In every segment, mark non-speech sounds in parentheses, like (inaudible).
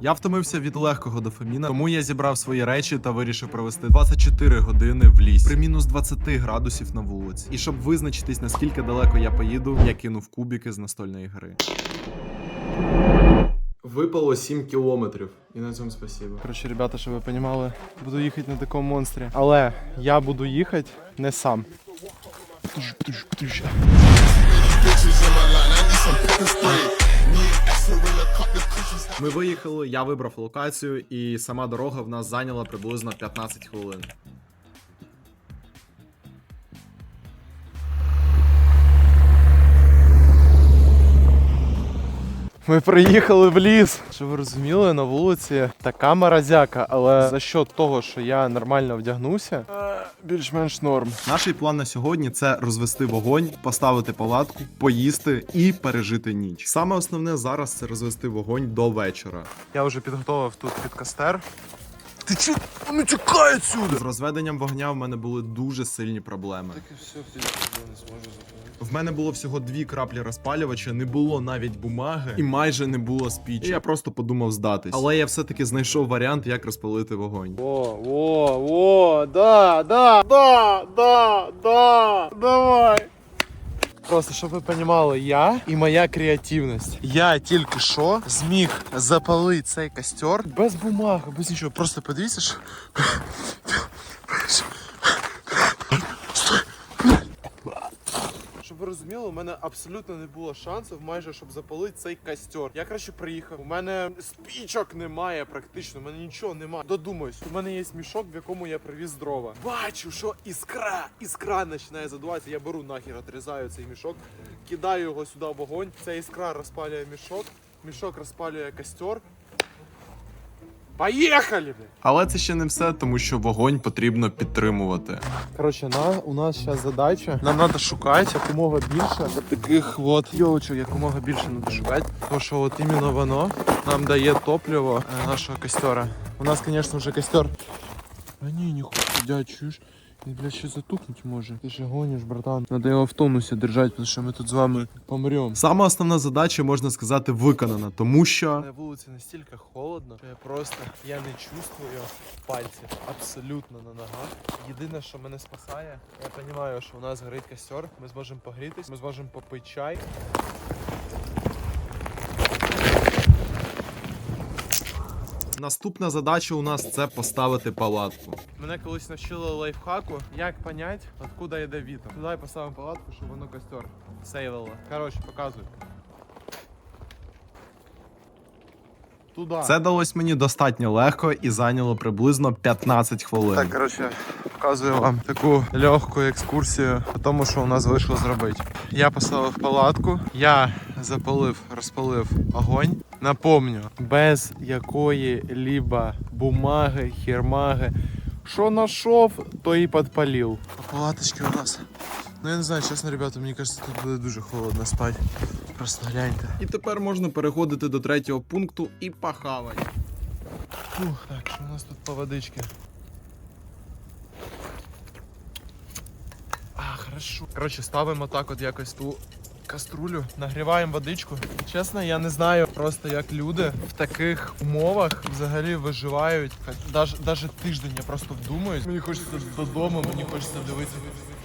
Я втомився від легкого дофаміна, тому я зібрав свої речі та вирішив провести 24 години в лісі при мінус 20 градусів на вулиці. І щоб визначитись, наскільки далеко я поїду, я кинув кубики з настольної гри. Випало 7 кілометрів. І на цьому спасибо. Коротше, ребята, щоб ви розуміли, буду їхати на такому монстрі. Але я буду їхати не сам. Ми виїхали, я вибрав локацію, і сама дорога в нас зайняла приблизно 15 хвилин. Ми приїхали в ліс. Що ви розуміли, на вулиці така морозяка, але за що того, що я нормально вдягнувся, е, більш-менш норм. Наш план на сьогодні це розвести вогонь, поставити палатку, поїсти і пережити ніч. Саме основне зараз це розвести вогонь до вечора. Я вже підготував тут під костер. Ти чу? Не тікай отсюди! З розведенням вогня в мене були дуже сильні проблеми. Так і все, ти не зможу запалити. В мене було всього дві краплі розпалювача, не було навіть бумаги і майже не було спічі. Я просто подумав здатись. Але я все-таки знайшов варіант, як розпалити вогонь. О, о, о, да, да, да, да, да, давай. Просто, щоб ви розуміли, я і моя креативність. Я тільки що зміг запалити цей костер без бумаги, без нічого. Просто подивіться, що. Щоб ви розуміли, у мене абсолютно не було шансів майже, щоб запалити цей костер. Я краще приїхав. У мене спічок немає практично, у мене нічого немає. Додумаюсь, у мене є мішок, в якому я привіз дрова. Бачу, що іскра, іскра починає задуватися. Я беру нахер, отрізаю цей мішок, кидаю його сюди в вогонь. Ця іскра розпалює мішок, мішок розпалює костер. Поїхали! Але це ще не все, тому що вогонь потрібно підтримувати. Коротше, на, у нас зараз задача. Нам треба шукати якомога більше таких от йолочок, якомога більше треба шукати. Тому що от іменно воно нам дає топливо е, нашого костера. У нас, звісно, вже костер. А ні, ніхуя, дядь, чуєш? Він, блядь, ще затухнуть може. Ти ще гониш, братан. Надо його в тонусі держати, тому що ми тут з вами помремо. Саме основна задача, можна сказати, виконана, тому що На вулиці настільки холодно, що я просто я не чувствую пальців абсолютно на ногах. Єдине, що мене спасає, я розумію, що у нас горить костер, ми зможемо погрітись, ми зможемо попити чай. Наступна задача у нас це поставити палатку. Мене колись навчили лайфхаку, як понять, откуда йде вітер. Туди поставимо палатку, щоб воно костер сейвило. Коротше, показуй. Туди. Це далось мені достатньо легко і зайняло приблизно 15 хвилин. Так, коротше, показую вам таку легку екскурсію по тому, що у нас вийшло зробити. Я поставив палатку, я запалив, розпалив огонь. Напомню, без якої-либо бумаги, хермаги. Що знайшов, то і підпалив. А палаточки у нас. Ну я не знаю, чесно, ребята, мені кажется, тут буде дуже холодно спати. Просто гляньте. І тепер можна переходити до третього пункту і похавати. Фух, так, що у нас тут по водичці? А, хорошо. Коротше, ставимо так от якось ту каструлю, нагріваємо водичку. Чесно, я не знаю просто як люди в таких умовах взагалі виживають. Даже, даже тиждень я просто вдумаюсь. Мені хочеться додому, мені хочеться дивитися.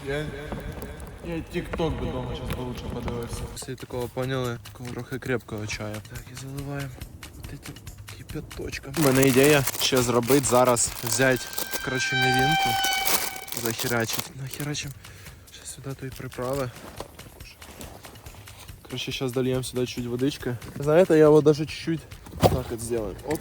Я, я тік-ток би зараз лучше подивився. Всі такого поняли, трохи крепкого чаю. Так, і заливаємо. Эти кипяточком. У мене ідея ще зробити зараз, взяти, коротше, мівінку, захерачить. Нахерачим ще сюди тої приправи. Короче, сейчас дольем сюда чуть водички. За это я вот даже чуть-чуть так вот сделаю. Оп.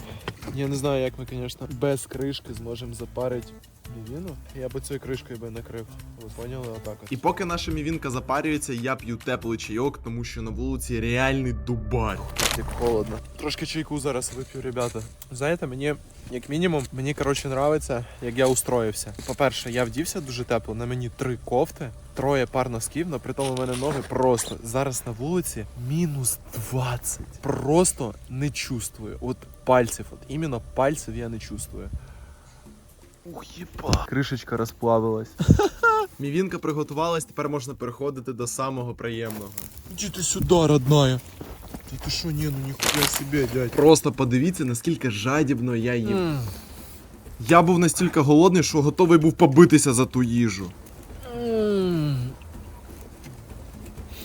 Я не знаю, як ми, конечно, без кришки зможемо запарити мівіну. Я би цією кришкою би накрив. Ви поняли? Отак от. І поки наша мівінка запарюється, я п'ю теплий чайок, тому що на вулиці реальний дубар. як холодно. Трошки чайку зараз вип'ю, ребята. Знаєте, мені, як мінімум, мені коротше нравиться, як я устроївся. По-перше, я вдівся дуже тепло. На мені три кофти, троє пар носків, але при тому в мене ноги просто зараз на вулиці мінус 20. Просто не чувствую. От пальців, от іменно пальців я не чувствую. Ух, єба. Кришечка розплавилась. (laughs) Мівінка приготувалась, тепер можна переходити до самого приємного. Иди ты сюда, родная. Та ти що, ні, ну ніхуя себе, дядь. Просто подивіться, наскільки жадібно я їм. Я був настільки голодний, що готовий був побитися за ту їжу.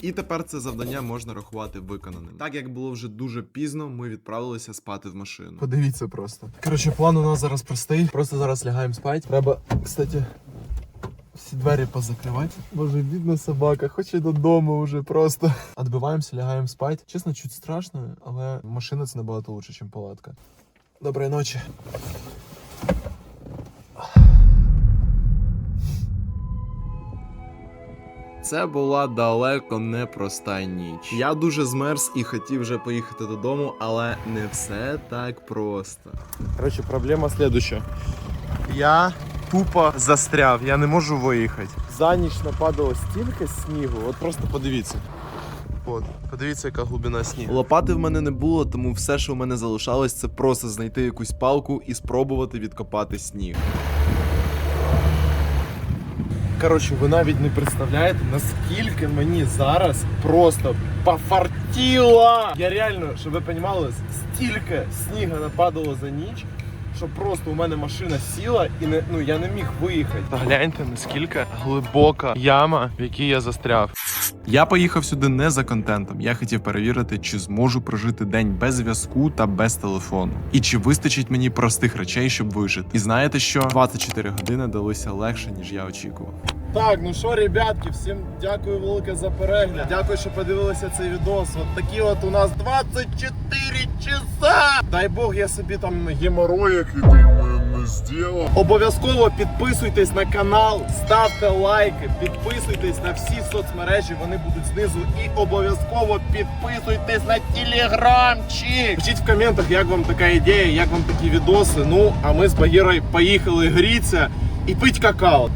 І тепер це завдання можна рахувати виконаним. Так як було вже дуже пізно, ми відправилися спати в машину. Подивіться просто. Коротше, план у нас зараз простий. Просто зараз лягаємо спати. Треба, кстати, всі двері позакривати. Боже, бідна собака, хоче додому вже просто. Отбиваємося, лягаємо спати. Чесно, чуть страшно, але машина це набагато лучше, ніж палатка. Доброї ночі. Це була далеко не проста ніч. Я дуже змерз і хотів вже поїхати додому, але не все так просто. Короче, проблема следующая. Я тупо застряв, я не можу виїхати. За ніч нападало стільки снігу, от просто подивіться. От, подивіться, яка глибина снігу. Лопати в мене не було, тому все, що в мене залишалось, це просто знайти якусь палку і спробувати відкопати сніг. Коротше, ви навіть не представляєте, наскільки мені зараз просто пофартіло. Я реально, щоб ви розуміли, стільки сніга нападало за ніч, що просто у мене машина сіла і не, ну, я не міг виїхати. Гляньте, наскільки глибока яма, в якій я застряв. Я поїхав сюди не за контентом. Я хотів перевірити, чи зможу прожити день без зв'язку та без телефону. І чи вистачить мені простих речей, щоб вижити. І знаєте що? 24 години далися легше, ніж я очікував. Так, ну що, ребятки, всім дякую велике за перегляд. Дякую, що подивилися цей відос. От такі от у нас 24 часа. Дай Бог, я собі там геморрой який зробив. Обов'язково підписуйтесь на канал, ставте лайки, підписуйтесь на всі соцмережі, вони будуть знизу. І обов'язково підписуйтесь на телеграмчик. Пишіть в коментах, як вам така ідея, як вам такі відоси. Ну, а ми з Багірою поїхали гріться і пить какао.